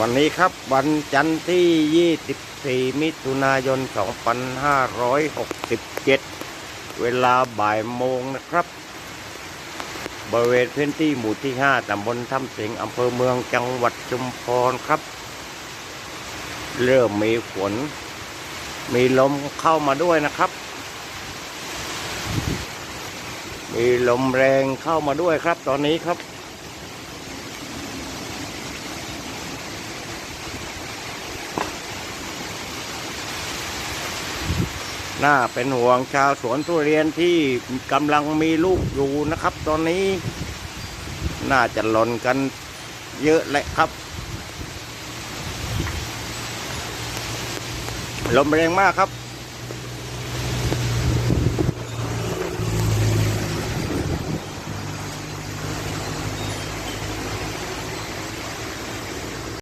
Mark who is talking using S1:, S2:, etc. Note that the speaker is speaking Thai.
S1: วันนี้ครับวันจันทร์ที่ 24 มิถุนายน 2567 เวลาบ่ายโมงนะครับ บริเวณพื้นที่หมู่ที่ 5 ตำบลถ้ำเสงอำเภอเมืองจังหวัดชุมพรครับ เริ่มมีฝน มีลมเข้ามาด้วยนะครับ มีลมแรงเข้ามาด้วยครับตอนนี้ครับ น่าเป็นห่วงชาวสวนทุเรียนที่กำลังมีลูกอยู่นะครับ ตอนนี้ น่าจะหล่นกันเยอะแหละครับ ลมแรงมากครับ